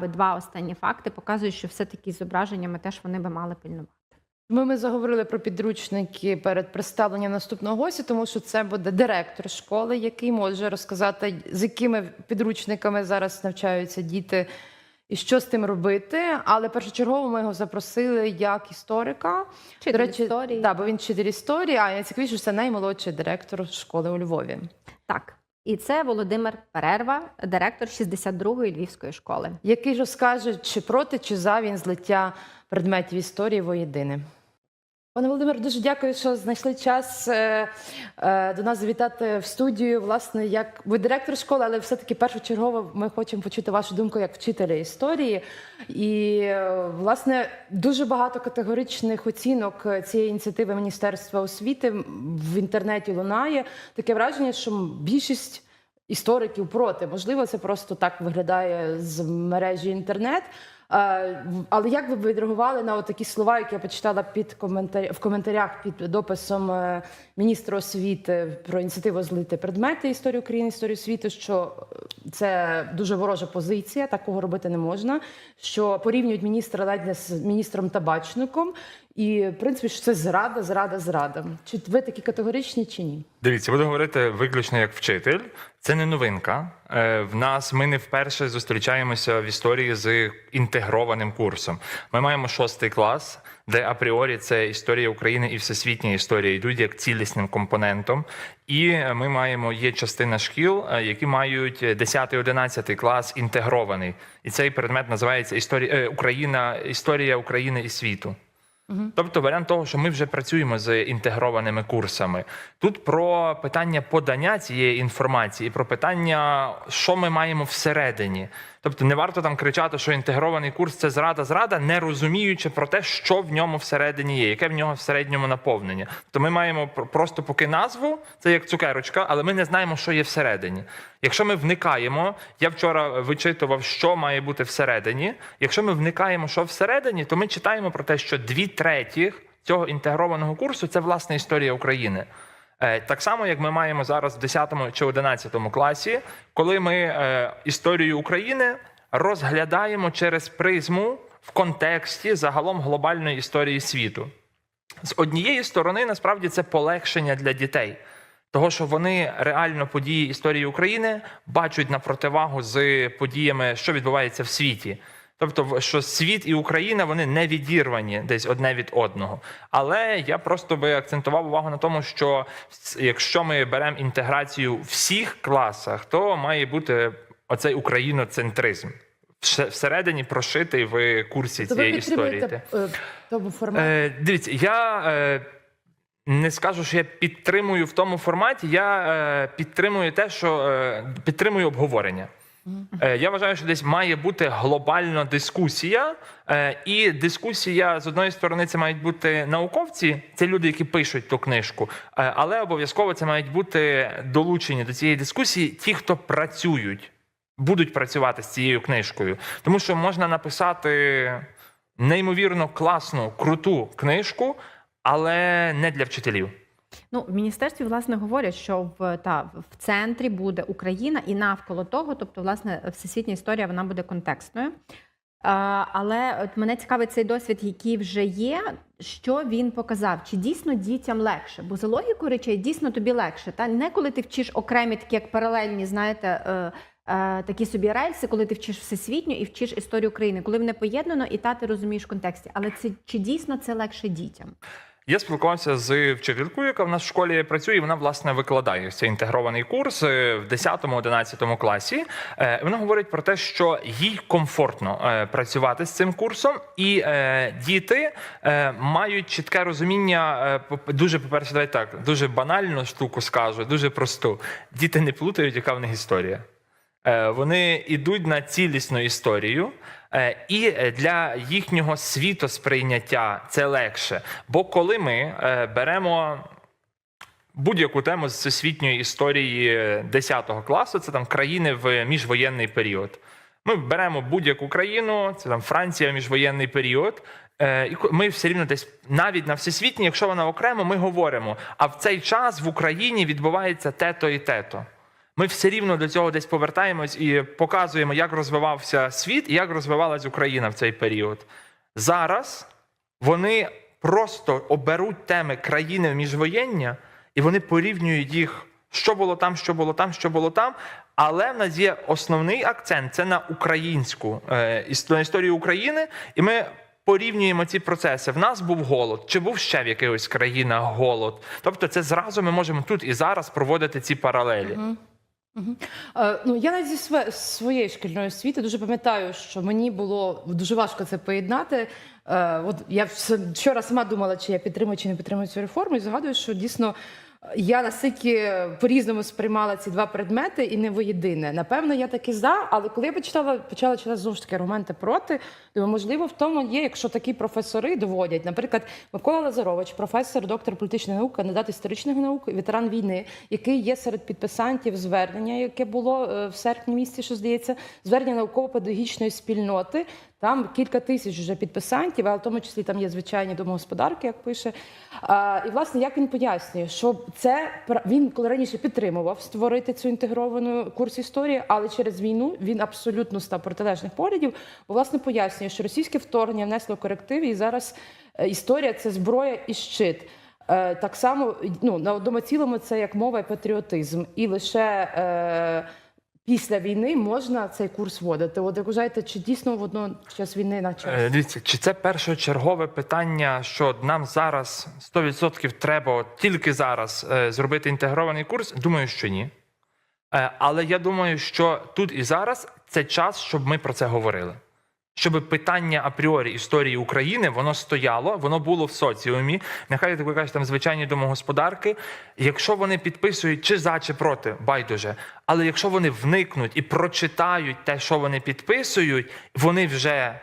би два останні факти показують, що все-таки зображеннями теж вони би мали пильнувати. Ми, ми заговорили про підручники перед представленням наступного гостя, тому що це буде директор школи, який може розказати, з якими підручниками зараз навчаються діти і що з тим робити. Але першочергово ми його запросили як історика. Вчитель історії. Да, бо він вчитель історії, а найцікавіше, що це наймолодший директор школи у Львові. Так. І це Володимир Перерва, директор 62-ї львівської школи. Який розкаже, чи проти, чи за він злиття предметів історії воєдине. Пане Володимир, дуже дякую, що знайшли час е, е, до нас завітати в студію. Власне, як ви директор школи, але все-таки першочергово ми хочемо почути вашу думку як вчителя історії. І е, власне дуже багато категоричних оцінок цієї ініціативи Міністерства освіти в інтернеті лунає. Таке враження, що більшість істориків проти. Можливо, це просто так виглядає з мережі інтернет. Е, Але як ви відреагували на такі слова, які я почитала під коментар... в коментарях під дописом е, міністра освіти про ініціативу злити предмети історії України, історії світу, що е, це дуже ворожа позиція, такого робити не можна. Що порівнюють міністра ледь не з міністром табачником, і в принципі що це зрада, зрада, зрада. Чи ви такі категоричні, чи ні? Дивіться, буду говорити виключно як вчитель. Це не новинка. Е, В нас ми не вперше зустрічаємося в історії з інтегрованим курсом. Ми маємо шостий клас, де апріорі це історія України і всесвітня історія йдуть як цілісним компонентом. І ми маємо є частина шкіл, е, які мають 10-11 клас інтегрований. І цей предмет називається історія е, Україна, історія України і світу. Тобто варіант того, що ми вже працюємо з інтегрованими курсами. Тут про питання подання цієї інформації, про питання, що ми маємо всередині. Тобто не варто там кричати, що інтегрований курс це зрада, зрада, не розуміючи про те, що в ньому всередині є, яке в нього в середньому наповнення. То ми маємо пр- просто поки назву, це як цукерочка, але ми не знаємо, що є всередині. Якщо ми вникаємо, я вчора вичитував, що має бути всередині. Якщо ми вникаємо, що всередині, то ми читаємо про те, що дві третіх цього інтегрованого курсу це власне історія України. Е, Так само, як ми маємо зараз в 10 чи 11 класі, коли ми е, історію України розглядаємо через призму в контексті загалом глобальної історії світу. З однієї сторони, насправді, це полегшення для дітей, того, що вони реально події історії України бачать на противагу з подіями, що відбувається в світі. Тобто, що світ і Україна вони не відірвані десь одне від одного. Але я просто би акцентував увагу на тому, що якщо ми беремо інтеграцію в всіх класах, то має бути оцей україноцентризм всередині прошитий в курсі То ви цієї історії. е, тому форматі? Е, дивіться, я е, не скажу, що я підтримую в тому форматі. Я е, підтримую те, що е, підтримую обговорення. Е, Я вважаю, що десь має бути глобальна дискусія, е, і дискусія з одної сторони це мають бути науковці, це люди, які пишуть ту книжку, е, але обов'язково це мають бути долучені до цієї дискусії ті, хто працюють, будуть працювати з цією книжкою, тому що можна написати неймовірно класну, круту книжку, але не для вчителів. Ну, в міністерстві власне говорять, що в та в центрі буде Україна і навколо того, тобто, власне, всесвітня історія вона буде контекстною. Але от мене цікавить цей досвід, який вже є. Що він показав? Чи дійсно дітям легше? Бо за логікою речей дійсно тобі легше. Та не коли ти вчиш окремі такі як паралельні, знаєте, е, е, такі собі рельси, коли ти вчиш всесвітню і вчиш історію України, коли вони поєднано, і та ти розумієш в контексті. Але це чи дійсно це легше дітям? Я спілкувався з вчителькою, яка в нас в школі працює. і Вона власне викладає цей інтегрований курс е, в 10-11 класі. Е, Вона говорить про те, що їй комфортно е, працювати з цим курсом, і діти мають чітке розуміння. Дуже по перше, давай так дуже банальну штуку скажу, дуже просту. Діти не плутають, яка в них історія. Вони йдуть на цілісну історію, і е, для їхнього світосприйняття це легше. Бо коли ми е, беремо будь-яку тему з всесвітньої історії 10 класу, це там країни в міжвоєнний період. Ми беремо будь-яку країну, це там Франція, міжвоєнний період. е, І ми все рівно десь навіть на всесвітній, якщо вона окремо, ми говоримо. А в цей час в Україні відбувається те-то і те-то. Ми все рівно до цього десь повертаємось і показуємо, як розвивався світ і як розвивалась Україна в цей період. Зараз вони просто оберуть теми країни міжвоєння, і вони порівнюють їх, що було там, що було там, що було там. Але в нас є основний акцент це на українську е, на історію України, і ми порівнюємо ці процеси. В нас був голод, чи був ще в якихось країнах голод. Тобто, це зразу ми можемо тут і зараз проводити ці паралелі. Е, ну, я навіть зі своє- своєї шкільної освіти дуже пам'ятаю, що мені було дуже важко це поєднати. Е, от я вчора сама думала, чи я підтримую чи не підтримую цю реформу, і згадую, що дійсно я настільки по-різному сприймала ці два предмети і не воєдине. Напевно, я таки за, але коли я почитала, почала читати знову ж таки аргументи проти, думаю, можливо, в тому є, якщо такі професори доводять. Наприклад, Микола Лазарович, професор, доктор політичних наук, кандидат історичних наук, ветеран війни, який є серед підписантів звернення, яке було е, в серпні місяці, що здається, звернення науково-педагогічної спільноти. Там кілька тисяч вже підписантів, але в тому числі там є звичайні домогосподарки, як пише. А, і власне, як він пояснює, що це він коли раніше підтримував створити цю інтегровану курс історії, але через війну він абсолютно став протилежних поглядів. Бо власне пояснює, що російське вторгнення внесло корективи, і зараз е, історія це зброя і щит. Е, Так само ну, на одному цілому це як мова і патріотизм. І лише е, після війни можна цей курс вводити. От як вважаєте, чи дійсно водночас війни на час? Е, Дивіться, чи це першочергове питання, що нам зараз 100% треба тільки зараз е, зробити інтегрований курс? Думаю, що ні. Е, Але я думаю, що тут і зараз це час, щоб ми про це говорили. Щоб питання апріорі історії України воно стояло, воно було в соціумі. Нехай так ви там звичайні домогосподарки. Якщо вони підписують чи за, чи проти, байдуже. Але якщо вони вникнуть і прочитають те, що вони підписують, вони вже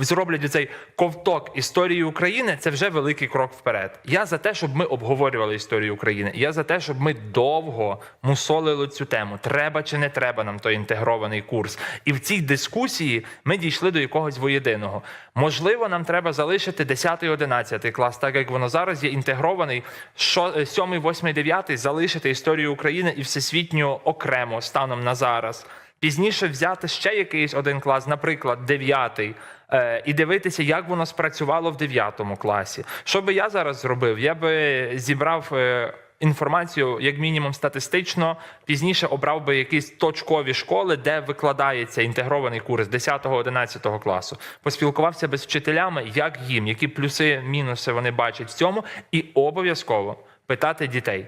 зроблять цей ковток історії України, це вже великий крок вперед. Я за те, щоб ми обговорювали історію України. Я за те, щоб ми довго мусолили цю тему. Треба чи не треба нам той інтегрований курс. І в цій дискусії ми дійшли до якогось воєдиного. Можливо, нам треба залишити 10, 11 клас, так як воно зараз є інтегрований. 7, 8, 9 залишити історію України і всесвітню окремо станом на зараз. Пізніше взяти ще якийсь один клас, наприклад, дев'ятий, е, і дивитися, як воно спрацювало в дев'ятому класі. Що би я зараз зробив? Я би зібрав. е, Інформацію, як мінімум, статистично, пізніше обрав би якісь точкові школи, де викладається інтегрований курс 10-11 класу. Поспілкувався би з вчителями, як їм, які плюси, мінуси вони бачать в цьому, і обов'язково питати дітей.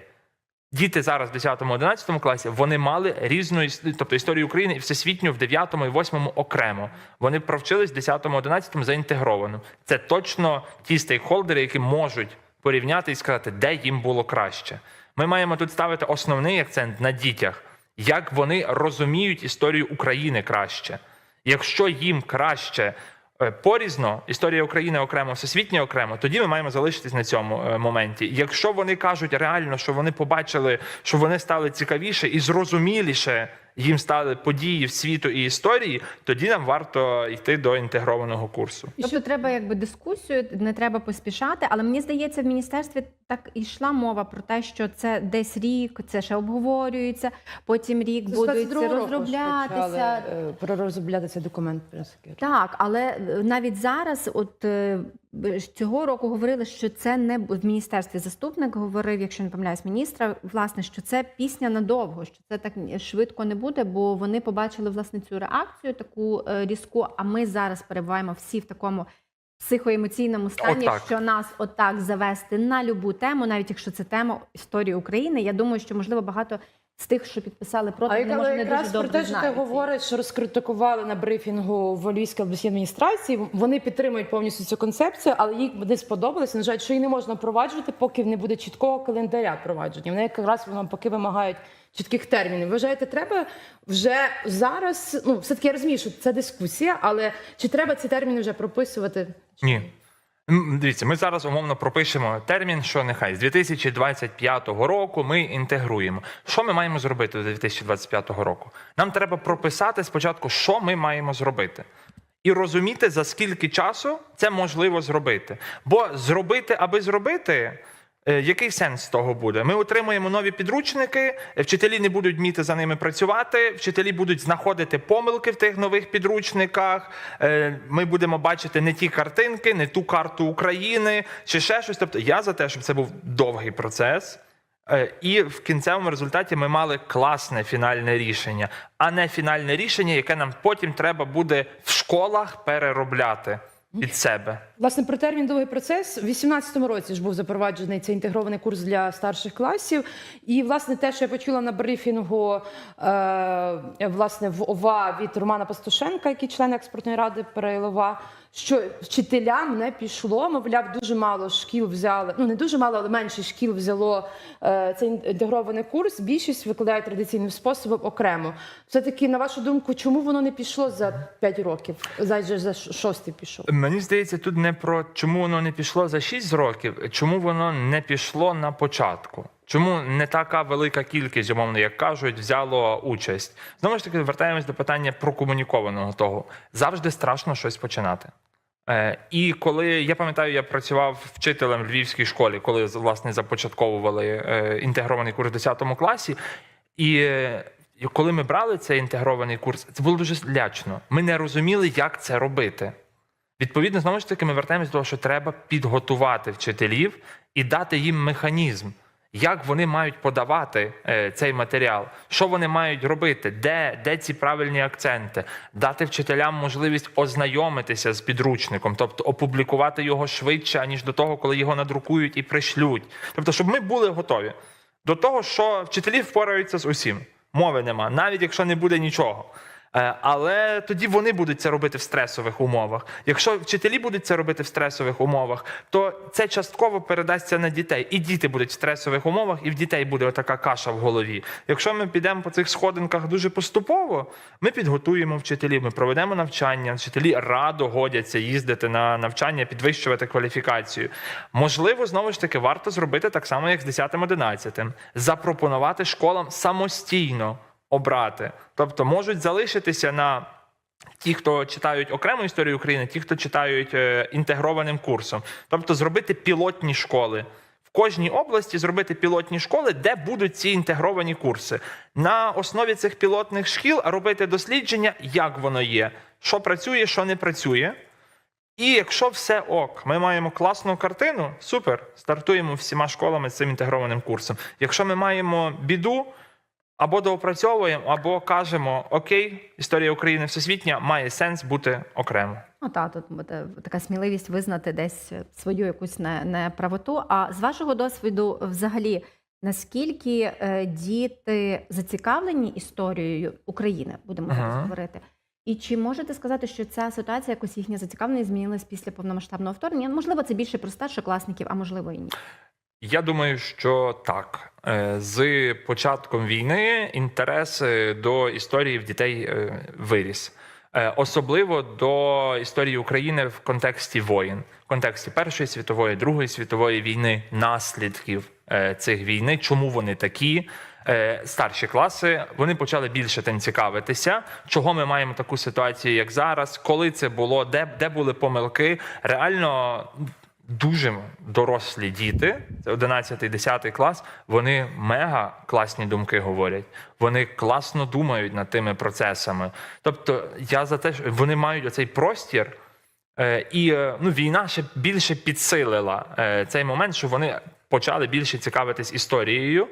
Діти зараз в 10-11 класі вони мали різну тобто історію України і всесвітню в 9 і 8 окремо. Вони провчились в 10-11 заінтегровано. Це точно ті стейкхолдери, які можуть порівняти і сказати, де їм було краще. Ми маємо тут ставити основний акцент на дітях, як вони розуміють історію України краще. Якщо їм краще порізно, історія України окремо, всесвітня окремо, тоді ми маємо залишитись на цьому е, моменті. Якщо вони кажуть реально, що вони побачили, що вони стали цікавіше і зрозуміліше їм стали події в світу і історії, тоді нам варто йти до інтегрованого курсу. Тобто треба якби дискусію, не треба поспішати. Але мені здається, в міністерстві так і йшла мова про те, що це десь рік, це ще обговорюється. Потім рік З будуть 22-го року розроблятися. е, цей документ. Так, але е, навіть зараз, от е, цього року говорили, що це не в міністерстві заступник говорив, якщо не помиляюсь, міністра, власне, що це пісня надовго, що це так швидко не буде, бо вони побачили власне цю реакцію, таку е, різку. А ми зараз перебуваємо всі в такому. Психоемоційному стані, Отак. що нас отак завести на любу тему, навіть якщо це тема історії України. Я думаю, що можливо багато з тих, що підписали проти, А вони, може не якраз дуже про те, що ти говориш, що розкритикували на брифінгу в Львівській обласній адміністрації. Вони підтримують повністю цю концепцію, але їй не сподобалося. На жаль, що її не можна впроваджувати, поки не буде чіткого календаря впровадження. Вони якраз воно поки вимагають чітких термінів. Вважаєте, треба вже зараз? Ну, все таки я розумію, що це дискусія, але чи треба ці терміни вже прописувати? Ні. Дивіться, ми зараз умовно пропишемо термін, що нехай з 2025 року ми інтегруємо. Що ми маємо зробити до 2025 року? Нам треба прописати спочатку, що ми маємо зробити. І розуміти, за скільки часу це можливо зробити. Бо зробити, аби зробити, Який сенс того буде? Ми отримуємо нові підручники, е, вчителі не будуть вміти за ними працювати, вчителі будуть знаходити помилки в тих нових підручниках. е, Ми будемо бачити не ті картинки, не ту карту України чи ще щось. Тобто я за те, щоб це був довгий процес. Е, І в кінцевому результаті ми мали класне фінальне рішення, а не фінальне рішення, яке нам потім треба буде в школах переробляти під себе. Власне, про термін довгий процес у 18-му році ж був запроваджений цей інтегрований курс для старших класів. І власне те, що я почула на брифінгу е, власне в ОВА від Романа Пастушенка, який член експортної ради ПРЛОВА, що вчителям не пішло. Мовляв, дуже мало шкіл взяли. Ну не дуже мало, але менше шкіл взяло е, цей інтегрований курс. Більшість викладає традиційним способом окремо. Все таки, на вашу думку, чому воно не пішло за 5 років? За, за шостий пішов. Мені здається, тут не про чому воно не пішло за 6 років, чому воно не пішло на початку. Чому не така велика кількість, умовно, як кажуть, взяло участь? Знову ж таки, вертаємось до питання прокомунікованого того. Завжди страшно щось починати. Е, і коли я пам'ятаю, я працював вчителем в львівській школі, коли власне започатковували е, інтегрований курс в 10 класі. І е, коли ми брали цей інтегрований курс, це було дуже лячно. Ми не розуміли, як це робити. Відповідно, знову ж таки, ми вертаємось до того, що треба підготувати вчителів і дати їм механізм, як вони мають подавати е, цей матеріал, що вони мають робити, де, де ці правильні акценти, дати вчителям можливість ознайомитися з підручником, тобто опублікувати його швидше, аніж до того, коли його надрукують і пришлють. Тобто, щоб ми були готові до того, що вчителі впораються з усім. Мови нема, навіть якщо не буде нічого. Е, Але тоді вони будуть це робити в стресових умовах. Якщо вчителі будуть це робити в стресових умовах, то це частково передасться на дітей. І діти будуть в стресових умовах, і в дітей буде отака каша в голові. Якщо ми підемо по цих сходинках дуже поступово, ми підготуємо вчителів, ми проведемо навчання. Вчителі радо годяться їздити на навчання, підвищувати кваліфікацію. Можливо, знову ж таки, варто зробити так само, як з 10-11. Запропонувати школам самостійно обрати. Тобто можуть залишитися на ті, хто читають окрему історію України, ті, хто читають е, інтегрованим курсом. Тобто зробити пілотні школи. В кожній області зробити пілотні школи, де будуть ці інтегровані курси. На основі цих пілотних шкіл робити дослідження, як воно є, що працює, що не працює. І якщо все ок, ми маємо класну картину, супер, стартуємо всіма школами з цим інтегрованим курсом. Якщо ми маємо біду, або доопрацьовуємо, або кажемо: Окей, історія України всесвітня має сенс бути окремо. Ну так, тут буде така сміливість визнати десь свою якусь неправоту. А з вашого досвіду, взагалі, наскільки е, діти зацікавлені історією України, будемо Ага. говорити? І чи можете сказати, що ця ситуація якось їхня зацікавленість змінилась після повномасштабного вторгнення? Можливо, це більше про старшокласників, а можливо і ні. Я думаю, що так. Е, З початком війни інтерес до історії в дітей е, виріс. Е, Особливо до історії України в контексті воєн, в контексті Першої світової, Другої світової війни, наслідків цих війни, чому вони такі. Старші класи вони почали більше тим цікавитися, чого ми маємо таку ситуацію, як зараз, коли це було, де, де були помилки. Реально дуже дорослі діти, це 11-10 клас, вони мега класні думки говорять. Вони класно думають над тими процесами. Тобто, я за те, що вони мають оцей простір. Е, І е, ну, війна ще більше підсилила е, цей момент, що вони почали більше цікавитись історією.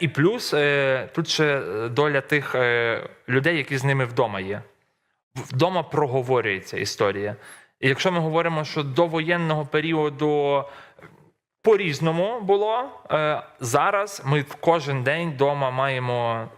І плюс тут ще доля тих людей, які з ними вдома є. Вдома проговорюється історія. І якщо ми говоримо, що до воєнного періоду по-різному було, е, зараз ми кожен день вдома маємо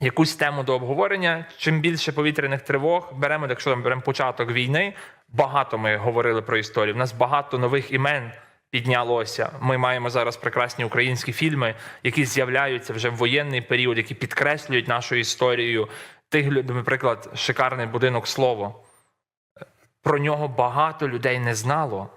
якусь тему до обговорення. Чим більше повітряних тривог беремо, якщо ми беремо початок війни, багато ми говорили про історію. У нас багато нових імен. Піднялося. Ми маємо зараз прекрасні українські фільми, які з'являються вже в воєнний період, які підкреслюють нашу історію. Тих людей, наприклад, шикарний будинок слово. Про нього багато людей не знало.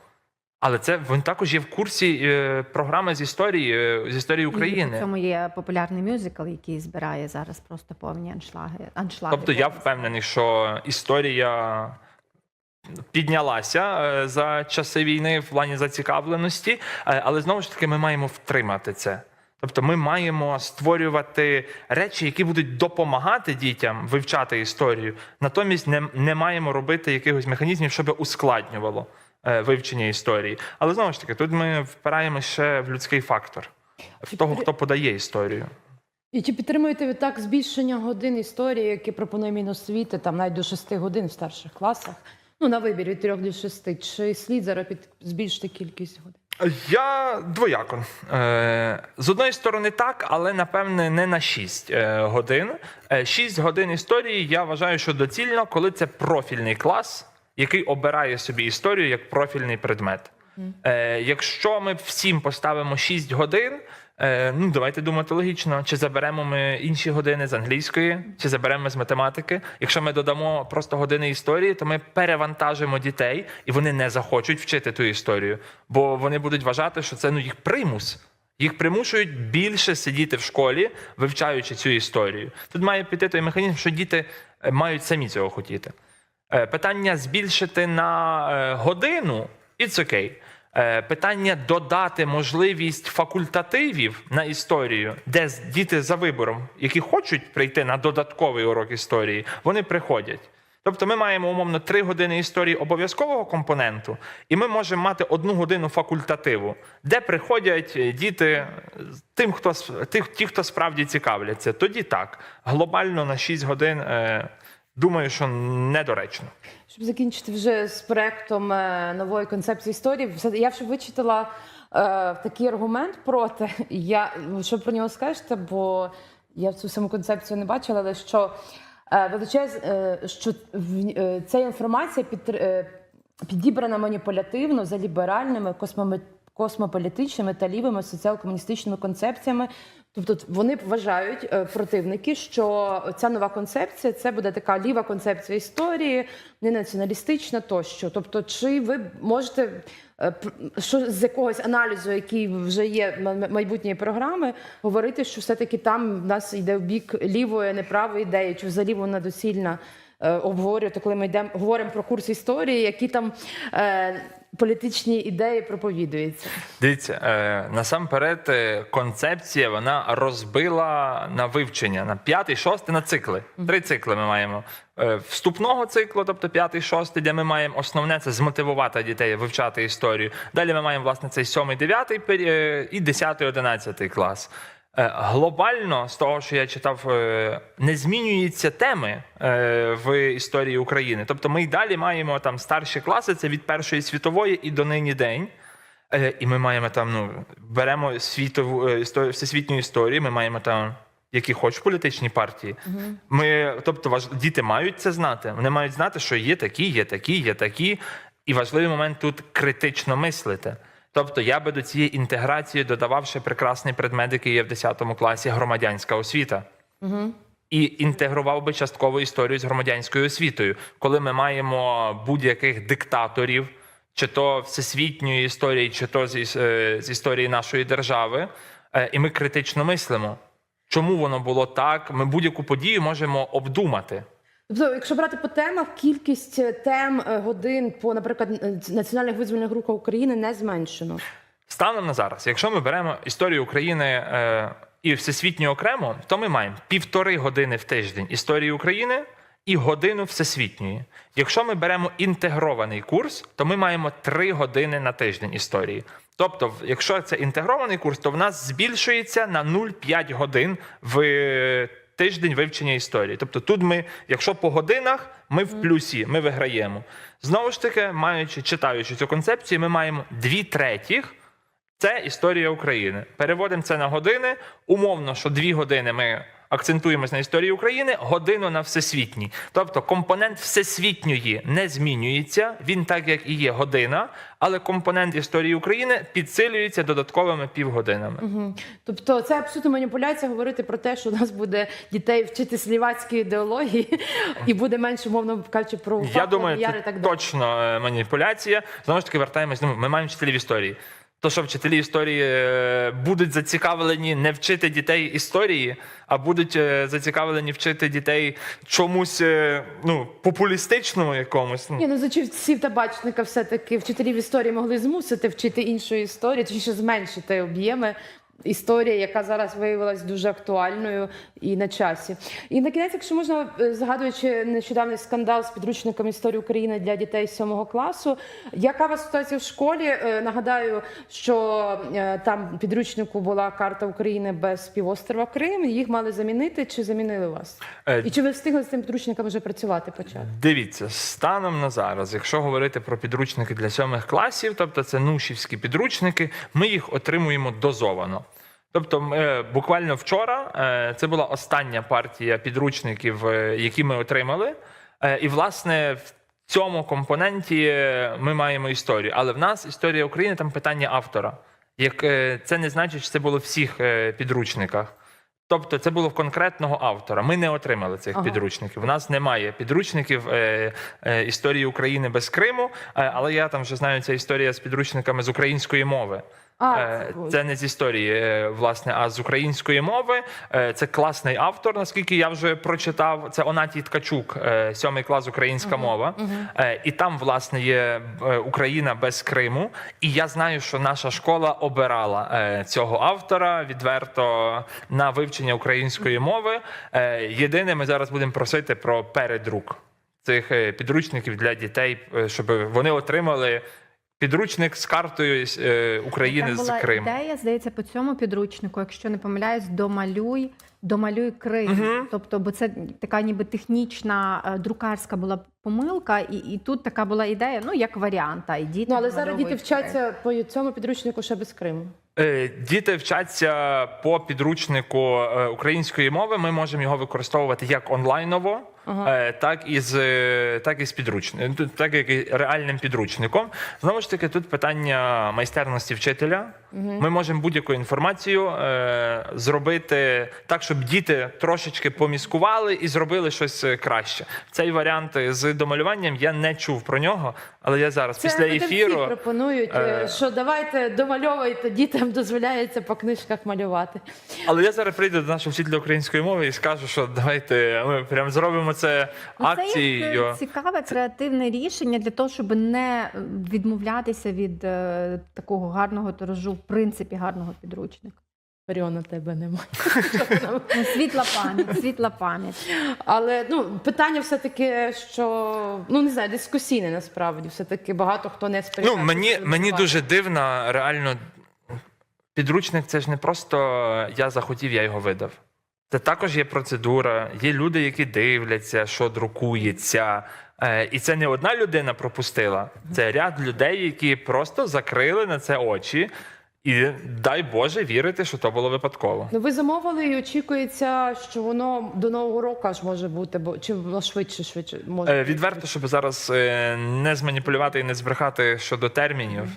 Але це він також є в курсі е, програми з історії е, з історії І в України. цьому є популярний мюзикл, який збирає зараз просто повні аншлаги. аншлаги Тобто я впевнений, що історія піднялася е, за часи війни в плані зацікавленості, е, але знову ж таки ми маємо втримати це. Тобто ми маємо створювати речі, які будуть допомагати дітям вивчати історію. Натомість не, не маємо робити якихось механізмів, щоб ускладнювало е, вивчення історії. Але знову ж таки, тут ми впираємо ще в людський фактор, в того, хто подає історію. І чи підтримуєте ви так збільшення годин історії, яке пропонує Міносвіти, там навіть до 6 годин в старших класах? Ну, на вибір від 3 до 6. Чи слід зараз під... збільшити кількість годин? Я двояко. Е, з одної сторони, так, але напевне не на 6 е, годин. Е, 6 годин історії я вважаю, що доцільно, коли це профільний клас, який обирає собі історію як профільний предмет. Е, якщо ми всім поставимо 6 годин, е, ну давайте думати логічно, чи заберемо ми інші години з англійської, чи заберемо з математики. Якщо ми додамо просто години історії, то ми перевантажимо дітей, і вони не захочуть вчити ту історію, бо вони будуть вважати, що це ну їх примус. Їх примушують більше сидіти в школі, вивчаючи цю історію. Тут має піти той механізм, що діти е, мають самі цього хотіти. Е, Питання збільшити на е, годину it's окей. Е, Питання додати можливість факультативів на історію, де діти за вибором, які хочуть прийти на додатковий урок історії, вони приходять. Тобто ми маємо умовно три години історії обов'язкового компоненту, і ми можемо мати одну годину факультативу, де приходять е, діти тим, хто тих, ті, хто справді цікавляться. Тоді так. Глобально на 6 годин е, думаю, що недоречно. Щоб закінчити вже з проектом е, нової концепції історії, я вже вичитала е, такий аргумент проти. Я що про нього скажете, бо я цю саму концепцію не бачила, але що е, величез, е, що е, ця інформація під, е, підібрана маніпулятивно за ліберальними космоме- космополітичними та лівими соціал-комуністичними концепціями. Тобто вони вважають е, противники, що ця нова концепція це буде така ліва концепція історії, не націоналістична тощо. Тобто, чи ви можете е, що з якогось аналізу, який вже є майбутньої програми, говорити, що все-таки там в нас йде в бік лівої, а не правої ідеї, чи взагалі вона доцільна е, обговорювати, коли ми йдемо говоримо про курс історії, які там е, політичні ідеї проповідуються. Дивіться, е, насамперед, е, концепція вона розбила на вивчення на п'ятий, шостий на цикли. Три цикли ми маємо. Е, вступного циклу, тобто п'ятий, шостий, де ми маємо основне це змотивувати дітей вивчати історію. Далі ми маємо власне цей сьомий, дев'ятий е, і десятий, одинадцятий клас. Е, Глобально, з того, що я читав, е, не змінюються теми е, в історії України. Тобто, ми й далі маємо там старші класи, це від Першої світової і до нині день. І ми маємо там, ну, беремо світову історію, всесвітню історію, ми маємо там. Які хоч політичні партії, ми, тобто, важ, діти мають це знати. Вони мають знати, що є такі, є такі, є такі. І важливий момент тут критично мислити. Тобто, я би до цієї інтеграції додавав ще прекрасний предмет, який є в 10 класі громадянська освіта. І інтегрував би частково історію з громадянською освітою, коли ми маємо будь-яких диктаторів, чи то всесвітньої історії, чи то з, е, з історії нашої держави, е, і ми критично мислимо. Чому воно було так? Ми будь-яку подію можемо обдумати. Тобто, якщо брати по темах, кількість е, тем е, годин по, наприклад, е, національних визвольних рухах України не зменшено. Станом на зараз, якщо ми беремо історію України е, і всесвітню окремо, то ми маємо півтори години в тиждень історії України і годину всесвітньої. Якщо ми беремо інтегрований курс, то ми маємо три години на тиждень історії. Тобто, якщо це інтегрований курс, то в нас збільшується на 0,5 годин в тиждень вивчення історії. Тобто, тут ми, якщо по годинах, ми в плюсі, ми виграємо. Знову ж таки, маючи читаючи цю концепцію, ми маємо дві третіх це історія України. Переводимо це на години. Умовно, що дві години ми акцентуємось на історії України, годину на всесвітній. Тобто компонент всесвітньої не змінюється, він так як і є година, але компонент історії України підсилюється додатковими півгодинами. Мгм. Тобто, це абсолютно маніпуляція говорити про те, що у нас буде дітей вчити слівацької ідеології і буде менше, мовно кажучи, про Я факт, думаю, це так точно е, маніпуляція. Знову ж таки, вертаємось. Ну, ми маємо вчителів історії. То, що вчителі історії е, будуть зацікавлені не вчити дітей історії, а будуть е, зацікавлені вчити дітей чомусь е, ну, популістичному якомусь. Ну, Ні, ну за часів табачника все-таки вчителів історії могли змусити вчити іншу історію, точніше зменшити об'єми. Історія, яка зараз виявилась дуже актуальною і на часі. І на кінець, якщо можна, е, згадуючи нещодавний скандал з підручником історії України для дітей сьомого класу, яка вас ситуація в школі? Е, Нагадаю, що е, там в підручнику була карта України без півострова Крим. Їх мали замінити чи замінили вас? Е, І чи ви встигли з цим підручником вже працювати почати? Дивіться, станом на зараз, якщо говорити про підручники для сьомих класів, тобто це нушівські підручники, ми їх отримуємо дозовано. Тобто, ми, буквально вчора е, це була остання партія підручників, е, які ми отримали. Е, І, власне, в цьому компоненті е, ми маємо історію. Але в нас історія України там питання автора. Як е, це не значить, що це було в всіх е, підручниках. Тобто це було в конкретного автора. Ми не отримали цих Ага. підручників. У нас немає підручників е, е, історії України без Криму, е, але я там вже знаю ця історія з підручниками з української мови. А, Е, це- не з історії, е, власне, а з української мови. Е, Це класний автор, наскільки я вже прочитав. Це Онатій Ткачук, сьомий клас українська мова. Е, І там, власне, є Україна без Криму. І я знаю, що наша школа обирала цього автора відверто на вивчення української мови. Єдине, ми зараз будемо просити про передрук цих підручників для дітей, щоб вони отримали. Підручник з картою е, України Там з була Криму. ідея, здається, по цьому підручнику, якщо не помиляюсь, домалюй, домалюй Крим. Угу. Тобто, бо це така ніби технічна е, друкарська була помилка, і, і тут така була ідея, ну як варіант, а і діти. Ну, але зараз діти домальовують Крим. вчаться по цьому підручнику ще без Криму. Е, Діти вчаться по підручнику е, української мови. Ми можемо його використовувати як онлайново, е, так і з так і з підручником, так як і реальним підручником. Знову ж таки, тут питання майстерності вчителя. Ми можемо будь-яку інформацію зробити так, щоб діти трошечки поміскували і зробили щось краще. Цей варіант з домалюванням я не чув про нього, але я зараз після видавці ефіру. пропонують, е, е, що давайте домальовуйте, дітям дозволяється по книжках малювати. Але я зараз прийду до нашого вчителя української мови і скажу, що давайте ми прям зробимо це Ну, Це як е, цікаве креативне рішення для того, щоб не е, відмовлятися від е, такого гарного тиражу, в принципі, гарного підручника. Оріона тебе немає. Ну, світла пам'ять, світла пам'ять. Але ну питання все-таки, що ну не знаю, дискусійне насправді. Все-таки багато хто не сприймає. Ну мені, мені дуже дивно, реально підручник це ж не просто я захотів, я його видав. Це також є процедура, є люди, які дивляться, що друкується. Е, І це не одна людина пропустила, це ряд людей, які просто закрили на це очі. І дай Боже вірити, що то було випадково. Ну, ви замовили і очікується, що воно до нового року аж може бути, бо чи воно швидше, швидше може Е. Відверто, щоб зараз е, не зманіпулювати і не збрехати щодо термінів.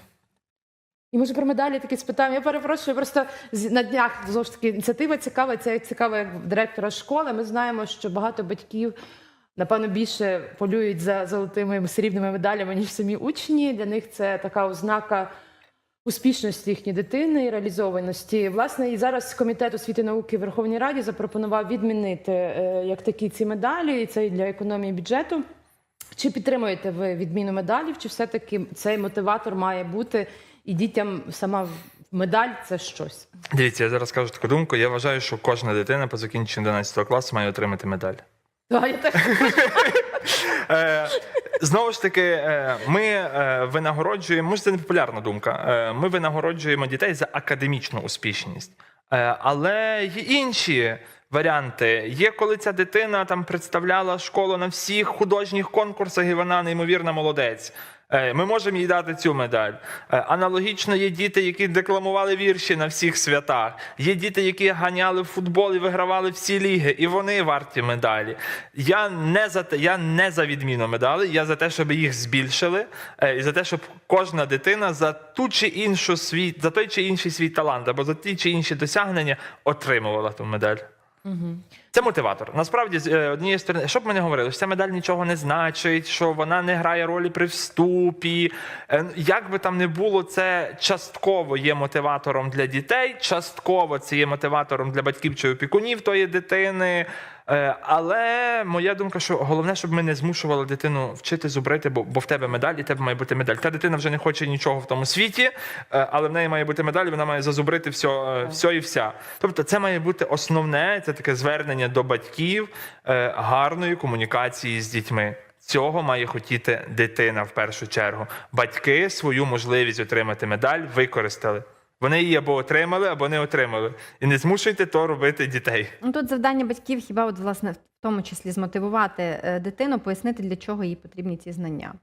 І може про медалі таки спитаємо. Я перепрошую, просто на днях знову ж таки ініціатива цікава. Це цікаво як директора школи. Ми знаємо, що багато батьків. Напевно, більше полюють за золотими срібними медалями, ніж самі учні. Для них це така ознака успішності їхньої дитини і реалізованості. Власне, і зараз комітет освіти і науки Верховній Раді запропонував відмінити е, як такі ці медалі, і це і для економії бюджету. Чи підтримуєте ви відміну медалів, чи все-таки цей мотиватор має бути і дітям сама медаль це щось? Дивіться, я зараз скажу таку думку. Я вважаю, що кожна дитина по закінченню 11 класу має отримати медаль. Да, я так Е, знову ж таки, е, ми е, винагороджуємо, може, це не популярна думка. Ми винагороджуємо дітей за академічну успішність. Але є інші варіанти. Є, коли ця дитина там представляла школу на всіх художніх конкурсах, і вона неймовірна молодець. Е, Ми можемо їй дати цю медаль. Е, Аналогічно є діти, які декламували вірші на всіх святах. Є діти, які ганяли в футбол і вигравали всі ліги, і вони варті медалі. Я не за те, я не за відміну медалей, я за те, щоб їх збільшили, е, і за те, щоб кожна дитина за ту чи іншу свій, за той чи інший свій талант або за ті чи інші досягнення отримувала ту медаль. Це мотиватор. Насправді, з е, однієї сторони, щоб мене говорили, що ця медаль нічого не значить, що вона не грає ролі при вступі. Е, Як би там не було, це частково є мотиватором для дітей, частково це є мотиватором для батьків чи опікунів тої дитини. Е, Але моя думка, що головне, щоб ми не змушували дитину вчити зубрити, бо, бо в тебе медаль, і в тебе має бути медаль. Та дитина вже не хоче нічого в тому світі, е, але в неї має бути медаль, вона має зазубрити все, все і вся. Тобто, це має бути основне, це таке звернення до батьків е, гарної комунікації з дітьми. Цього має хотіти дитина в першу чергу. Батьки свою можливість отримати медаль використали. Вони її або отримали, або не отримали. І не змушуйте то робити дітей. Ну тут завдання батьків хіба от власне в тому числі змотивувати е, дитину, пояснити, для чого їй потрібні ці знання.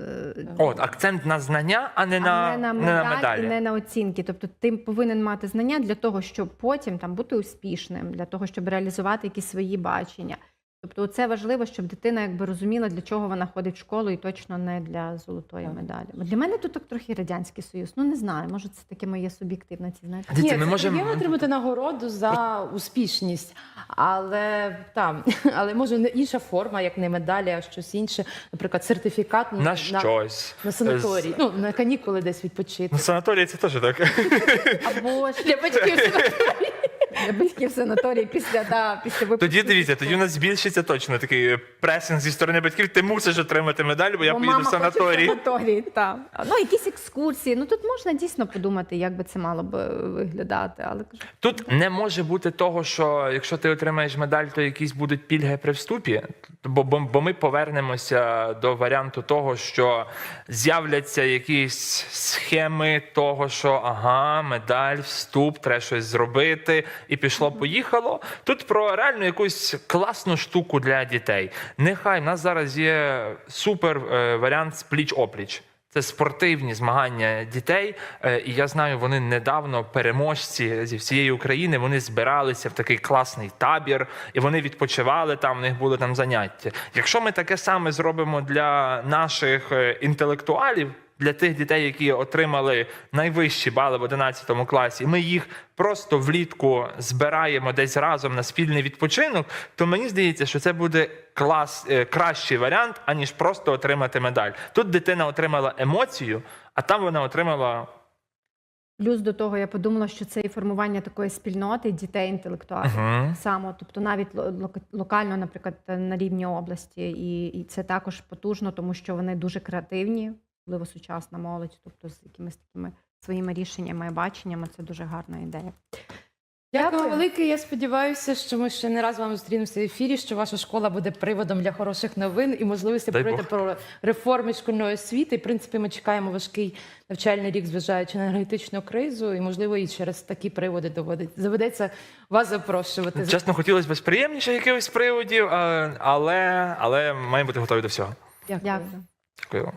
Е, От акцент на знання, а не, на, а не на не на медалі. і не на оцінки. Тобто ти повинен мати знання для того, щоб потім там бути успішним, для того, щоб реалізувати якісь свої бачення. Тобто, це важливо, щоб дитина якби розуміла, для чого вона ходить в школу, і точно не для золотої медалі. Для мене тут так трохи радянський союз. Ну не знаю, може це таке моє суб'єктивне ці знаєте. Ні, ми це можемо- отримати нагороду за успішність, але там, але може не інша форма, як не медалі, а щось інше, наприклад, сертифікат на щось. на санаторій, З- ну на канікули десь відпочити. Ну, санаторії це теж так. Або ж Для батьків санаторій. Для батьків санаторії після да, після випуску. Тоді дивіться, тоді у нас збільшиться точно такий пресинг зі сторони батьків. Ти мусиш отримати медаль, бо я поїду в санаторій. в санаторій та. Ну, якісь екскурсії. Ну тут можна дійсно подумати, як би це мало б е, виглядати. Але кажу, Тут не може бути того, що якщо ти отримаєш медаль, то якісь будуть пільги при вступі. Бо, бо, бо ми повернемося до варіанту того, що з'являться якісь схеми того, що ага, медаль, вступ, треба щось зробити, і пішло-поїхало. Тут про реально якусь класну штуку для дітей. Нехай в нас зараз є супер е, варіант з пліч-опліч. Це спортивні змагання дітей, Е, і я знаю, вони недавно переможці зі всієї України. Вони збиралися в такий класний табір, і вони відпочивали там. В них були там заняття. Якщо ми таке саме зробимо для наших е, інтелектуалів. Для тих дітей, які отримали найвищі бали в 11 класі, ми їх просто влітку збираємо десь разом на спільний відпочинок. То мені здається, що це буде клас е, кращий варіант, аніж просто отримати медаль. Тут дитина отримала емоцію, а там вона отримала плюс до того я подумала, що це і формування такої спільноти дітей інтелектуалів. Мгм. Так само, тобто навіть ло- локально, наприклад, на рівні області, і, і це також потужно, тому що вони дуже креативні, особливо сучасна молодь, тобто з якимись такими своїми рішеннями і баченнями. Це дуже гарна ідея. Дякую велике. Я сподіваюся, що ми ще не раз з вами зустрінемося в ефірі. Що ваша школа буде приводом для хороших новин і можливості говорити про реформи шкільної освіти. І, в принципі, ми чекаємо важкий навчальний рік, зважаючи на енергетичну кризу, і можливо і через такі приводи доводить- доведеться вас запрошувати. чесно, хотілося б приємніше якихось приводів, але, але маємо бути готові до всього. Дякую. Дякую. Дякую.